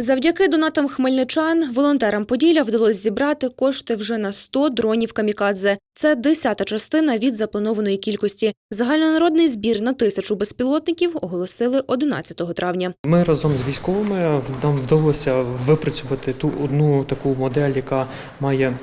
Завдяки донатам хмельничан, волонтерам Поділля вдалося зібрати кошти вже на 100 дронів камікадзе. Це десята частина від запланованої кількості. Загальнонародний збір на тисячу безпілотників оголосили 11 травня. Ми разом з військовими нам вдалося випрацювати ту одну таку модель, яка має.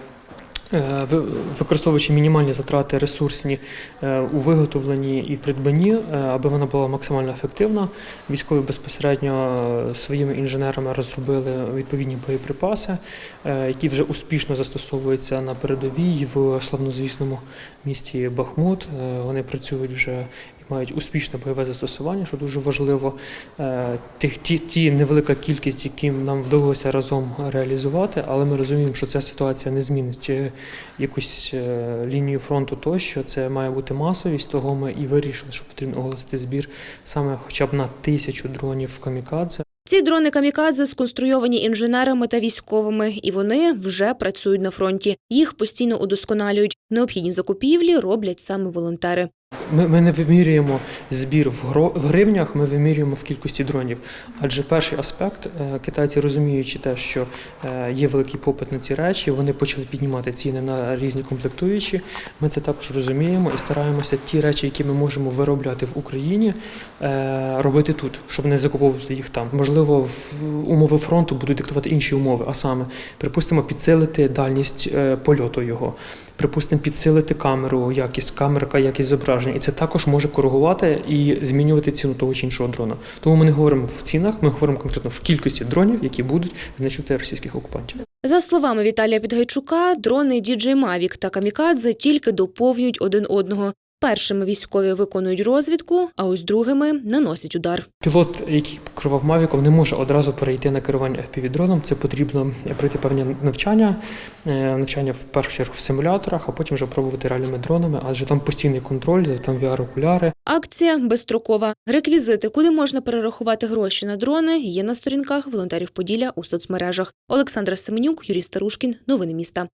Е, ви- Використовуючи мінімальні затрати ресурсні е, у виготовленні і в придбанні, е, аби вона була максимально ефективна, військові безпосередньо своїми інженерами розробили відповідні боєприпаси, які вже успішно застосовуються на передовій в славнозвісному місті Бахмут. Вони працюють вже і мають успішне бойове застосування, що дуже важливо. Е, Тих ті, ті невелика кількість, яким нам вдалося разом реалізувати, але ми розуміємо, що ця ситуація не змінить е, якусь е, лінію фронту тощо. Це має бути масовість. Того ми і вирішили, що потрібно оголосити збір саме хоча б на тисячу дронів камікадзе. Ці дрони камікадзе сконструйовані інженерами та військовими, і вони вже працюють на фронті. Їх постійно удосконалюють. Необхідні закупівлі роблять саме волонтери. Ми, ми не вимірюємо збір в, гривнях, ми вимірюємо в кількості дронів. Адже перший аспект, е, китайці розуміючи те, що е, є великий попит на ці речі, вони почали піднімати ціни на різні комплектуючі. Ми це також розуміємо і стараємося ті речі, які ми можемо виробляти в Україні, е, робити тут, щоб не закуповувати їх там. Можливо, умови фронту будуть диктувати інші умови, а саме, припустимо, підсилити дальність польоту його, припустимо, підсилити камеру, якість камерка, якість зображення. І це також може коригувати і змінювати ціну того чи іншого дрона. Тому ми не говоримо в цінах, ми говоримо конкретно в кількості дронів, які будуть знищувати російських окупантів. За словами Віталія Підгайчука, дрони DJI Mavic та камікадзе тільки доповнюють один одного. Першими військові виконують розвідку, а ось другими наносять удар. Пілот, який керував Мавіком, не може одразу перейти на керування FPV-дроном. Це потрібно пройти певні навчання, е, навчання в першу чергу в симуляторах, а потім вже пробувати реальними дронами, адже там постійний контроль, там VR-окуляри. Акція безстрокова. Реквізити, куди можна перерахувати гроші на дрони, є на сторінках волонтерів Поділля у соцмережах. Олександра Семенюк, Юрій Старушкін. Новини міста.